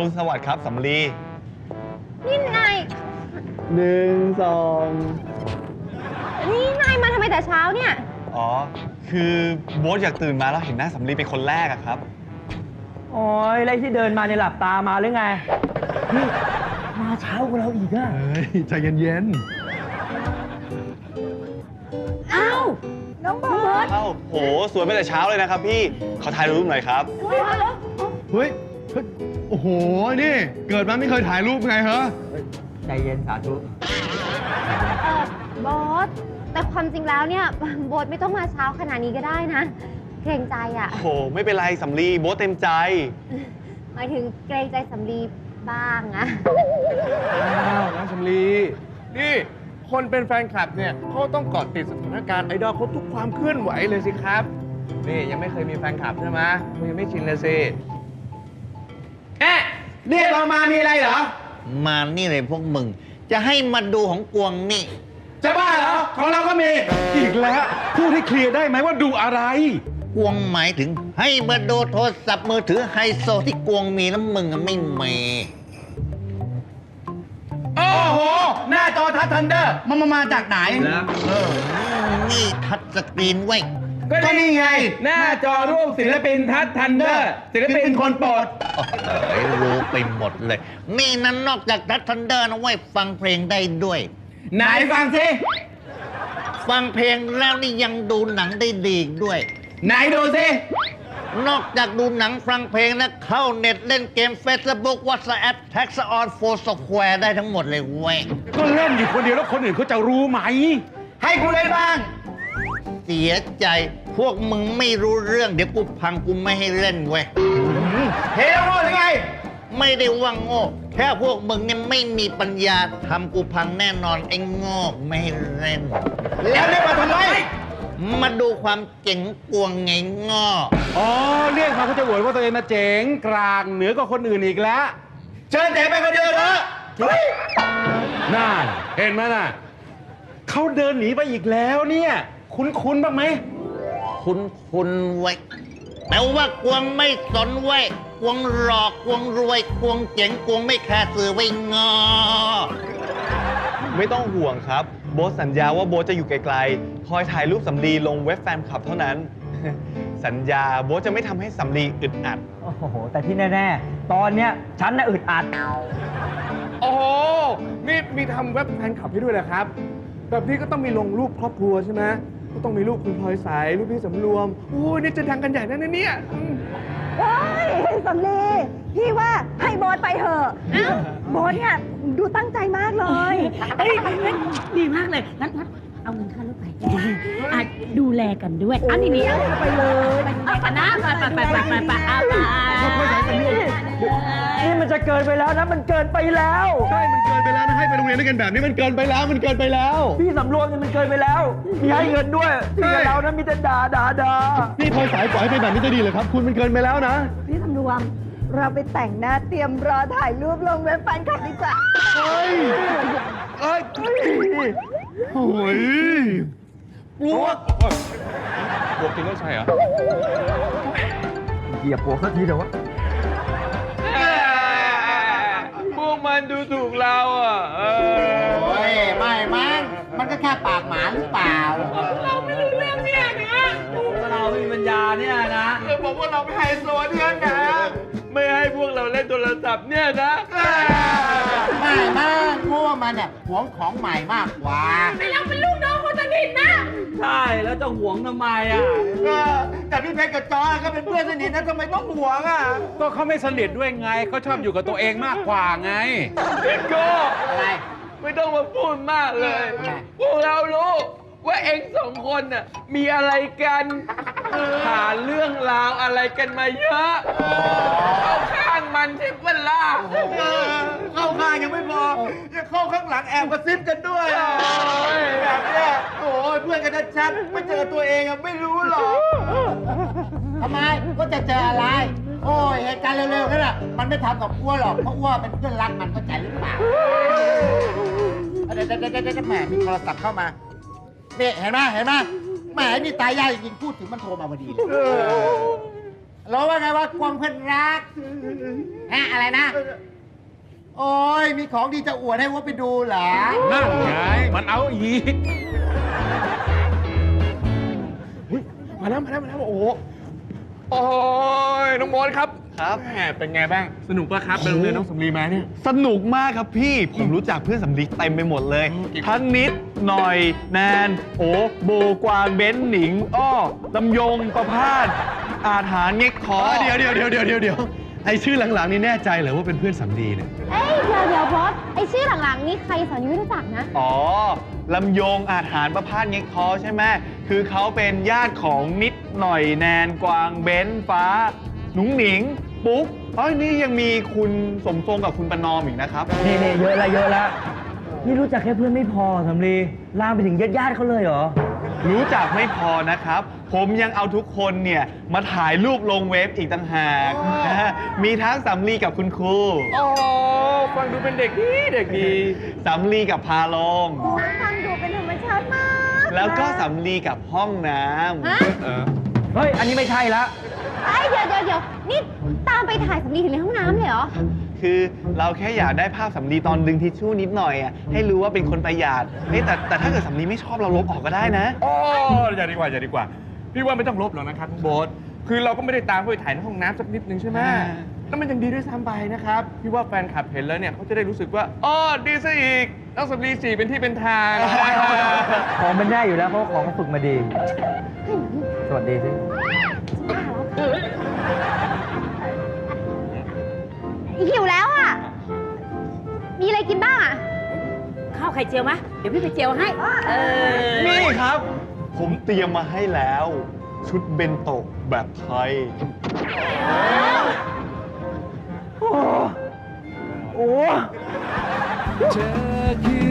รุณสวัสดิ์ครับสำลีนี่นาย หนึ่งสองนี่นายมาทำไมแต่เช้าเนี่ย อ๋อ คือโบ๊ทอยากตื่นมาแล้วเห็นหน้าสำลีเป็นคนแรกอะครับ โอ้ยแล้วไอ้ที่เดินมาในยหลับตามาหรือไงนี่มาเช้ากว่าเราอีกอะเฮ้ยใจเย็นอ้าว น้องบอสเอ้าโห สวยไปแต่เช้าเลยนะครับพี่ ขอถ่ายรูปหน่อยครับ ๆเฮ้ยเฮ้ย โอ้โห นี่ เกิดมาไม่เคยถ่ายรูปไงเหรอ ใจเย็นสาธุเออบอส แต่ความจริงแล้วเนี่ยโบสไม่ต้องมาเช้าขนาดนี้ก็ได้นะ เกรงใจอะโหไม่เป็นไรสำลีโบ๊ทเต็มใจ หมายถึงเกรงใจสำลีบ้างอะ อ้าวน้องสำลีนี่ คนเป็นแฟนคลับเนี่ยเขาต้องเกาะติดสถานการณ์ไอดอลเขาทุกความเคลื่อนไหวเลยสิครับ นี่ยังไม่เคยมีแฟนคลับใช่ไหมคุณยังไม่ชินเลยสิเอ๊ะ เรียกเรามามีอะไรเหรอ มานี่เลยพวกมึง จะให้มาดูของกวงนี่ จะบ้าเหรอ ของเราก็มี อีกแล้วพูดให้เคลียร์ได้ไหมว่าดูอะไร กวงหมายถึง ให้มาดูโทรศัพท์มือถือไฮโซที่กวงมีแล้วมึงอะไม่มีโอ้โห หน้าจอทัชทันเดอร์มันมาจากไหน นี่ทัชสกรีนไว้ย ก็นี่ไง หน้าจอรูปศิลปินทัชทันเดอร์ศิลปินคนโปรดเอ้ยรู้ไปหมดเลย นี่นั้นนอกจากทัชทันเดอร์นะเว้ยฟังเพลงได้ด้วย ไหนฟังสิฟังเพลงแล้วนี่ยังดูหนังได้ดีอีกด้วย ไหนดูสินอกจากดูหนังฟังเพลงนะเข้าเน็ตเล่นเกม Facebook WhatsApp t a x on 4 Square ได้ทั้งหมดเลยเว้ย ก็เล่นอยู่คนเดียวแล้วคนอื่นเขาจะรู้ไหม ให้กูเล่นบ้าง เสียใจ พวกมึงไม่รู้เรื่องเดี๋ยวกูพังกูไม่ให้เล่นเว้ย เฮ้ยโง่หรือไง ไม่ได้ว่าโง่ แค่พวกมึงเนี่ยไม่มีปัญญาทำกูพังแน่นอนไอ้โง่ไม่ให้เล่น แล้วเรียกมาทำไม มาดูความเจ๋งกวงไงง้ออ๋อเรียกมาเขาจะอวดว่าตัวเองมาเจ๋งกลางเหนือกว่าคนอื่นอีกแล้วเชิญเต๋ไปคนเดียวเถอะเฮ้ยน่าเห็นไหมน่ะเขาเดินหนีไปอีกแล้วเนี่ย คุ้นๆบ้างไหม คุณคุณไว้ยแต่ว่ากวงไม่สนไว้ยกวงหลอกกวงรวยกวงเจ๋งกวงไม่แคร์สื่อไว้งอ ไม่ต้องห่วงครับ โบ๊ทสัญญาว่าโบ๊ทจะอยู่ไกลๆ คอยถ่ายรูปสำลีลงเว็บแฟนคลับเท่านั้น สัญญาโบ๊ทจะไม่ทำให้สำลีอึดอัด โอ้โห แต่ที่แน่ ๆ ตอนเนี้ยฉันน่ะอึดอัด โอ้โห นี่มีทำเว็บแฟนคลับให้ด้วยนะครับ แบบนี้ก็ต้องมีลงรูปครอบครัวใช่ไหม ก็ต้องมีรูปคุณพลอยสายรูปพี่สำรวมโอ้ยนี่จะดังกันใหญ่นะเนี่ยอืมว้ายสำลีพี่ว่าให้โบสไปเถอะโบสเนี่ยดูตั้งใจมากเลยเอ้ยงั้นดีมากเลยงั้นงั้นเอาเงินค่ารถไปอะดูแลกันด้วยอันนี้นี่ไปเลยไปดูแลกันนะไปไปไปไปไปไปเอาไปนี่มัน จะเกินไปแล้วนะมันเกินไปแล้ว ใช่มันเกินไปแล้วนะให้ไปโรงเรียนด้วยกันแบบนี้มันเกินไปแล้วมันเกินไปแล้ว พี่สำรวมเนี่ยมันเกินไปแล้วมีให้เงินด้วยพี่กับเรานะมีแต่ด่าด่าด่านี่พลอยสายปล่อยให้เป็นแบบนี้จะดีเหรอครับ คุณมันเกินไปแล้วนะ พี่สำรวม เราไปแต่งหน้าเตรียมรอถ่ายรูปลงเว็บแฟนคลับดีกว่าเฮ้ยเอ้ยโอ้ยปลวกบวกจริงต้องใช่เหรอ เหยียบหัวสักทีเถอะวะ มันดูถูกเราอะเออโอ้ยไม่มั้งมันก็แค่ปากหมาหรือเปล่า เราไม่มีปัญญาเนี่ยนะเออบอกว่าเราไม่ไฮโซเนี่ยนะ ไม่ให้พวกเราเล่นโทรศัพท์เนี่ยนะไม่มากเพราะว่ามันเนี่ยหวงของใหม่มากกว่า ใช่แล้วจะหวงทำไมอะแต่พี่เพชรกับจอยก็เป็นเพื่อนสนิทนะทำไมต้องหวงอะก็เขาไม่สนิทด้วยไงเขาชอบอยู่กับตัวเองมากกว่าไงพี่โก้อะไร ไม่ต้องมาพูดมากเลยทำไม พวกเรารู้ว่าเองสองคนน่ะมีอะไรกันผ่านเรื่องราวอะไรกันมาเยอะเข้าข้างมันใช่ปะล่ะเข้าข้างยังไม่พอยังเข้าข้างหลังแอบกระซิบกันด้วยอะแบบเนี้ยโอ้ยเพื่อนกัน ชัดๆไม่เจอตัวเองอะไม่รู้หรอกทำไมก็จะเจออะไร โอ้ยเหตุการณ์เร็วๆนั่นแหละมันไม่ทำกับอ้วหรอกเพราะอ้วเป็นเพื่อนรักมันเข้าใจหรือเปล่าเดี๋ยวเดี๋ยวเดี๋ยวเดี๋ยวแหมมีโทรศัพท์เข้ามาเนี่ยเห็นไหมเห็นไหมแหมนี่ตายยากจริงๆพูดถึงมันโทรมาพอดีเลยรู้ว่าไงว่ากวงเพื่อนรักฮะอะไรนะโอ้ยมีของดีจะอวดให้ว่าไปดูเหรอนั่นไงมันเอาอีก มาแล้วมาแล้วมาแล้วโอ้โหโอ้ยน้องโบอสครับครับแหมเป็นไงบ้างสนุกปะครับเป็นโรงเรียนน้องสำลีมาเนี่ย สนุกมากครับพี่ผมรู้จักเพื่อนสำลีเต็มไปหมดเลยกี่คนทั้งนิดหน่อยแนนโอโบกวางเบ้นหนิง อ้อลำยงประพาสอาถานเง็กคอเดี๋ยวเดี๋ยวเดี๋ยวเดี๋ยวเดี๋ยวเดี๋ยว ไอชื่อหลังๆนี่แน่ใจเหรอว่าเป็นเพื่อนสำลีเนี่ย เอ้ยเดี๋ยวเดี๋ยวบอสไอชื่อหลังๆ นี่ใครสอนยังไม่รู้จักนะ อ๋อ ลำยงอาถานประพาสเง็กคอใช่ไหม คือเขาเป็นญาติของนิดหน่อยแนนกวางเบ้นฟ้า หนุงหนิง ปุ๊กเอ้ยนี่ยังมีคุณสมทรงกับคุณประนอมอีกนะครับ นี่นี่เยอะละเยอะละนี่รู้จักแค่เพื่อนไม่พอสำลีลามไปถึงญาติญาติๆเขาเลยเหรอ รู้จักไม่พอนะครับ ผมยังเอาทุกคนเนี่ย มาถ่ายรูปลงเว็บอีกต่างหากนะฮะมีทั้งสำลีกับคุณครูโอ้ฟังดูเป็นเด็กดีเด็กดีสำลีกับพาลงฟังดูเป็นธรรมชาติมากแล้วก็สำลีกับห้องน้ฮะำเฮ้ย อันนี้ไม่ใช่ละ ไอ้ยเดี๋ยวเดี๋ยวเดี๋ยว นี่ตามไปถ่ายสำลีถึงในห้องน้ำเลยเหรอ คือเราแค่อยากได้ภาพสำลีตอนดึงทิชชู่นิดหน่อยอะให้รู้ว่าเป็นคนประหยัดเฮ้ยแต่แต่ถ้าเกิดสำลีไม่ชอบเราลบออกก็ได้นะ โอ้อย่าดีกว่าอย่าดีกว่า พี่ว่าไม่ต้องลบหรอกนะครับคุณโบทคือเราก็ไม่ได้ตามเขาไปถ่ายในห้องน้ำสักนิดนึงใช่ไหมอ่า แล้วมันยังดีด้วยซ้ำไปนะครับ พี่ว่าแฟนคลับเห็นแล้วเนี่ยเขาจะได้รู้สึกว่าอ๋อดีซะอีกน้องสำลีสี่เป็นที่เป็นทาง ของมันได้อยู่แล้วเพราะว่าของฝึกมาดี สวัสดีสิ หิวแล้วอะ มีอะไรกินบ้างอะ ข้าวไข่เจียวมะเดี๋ยวพี่ไปเจียวให้ เออ นี่ครับ ผมเตรียมมาให้แล้ว ชุดเบนโตะแบบไทยโอ้โห เธอคือ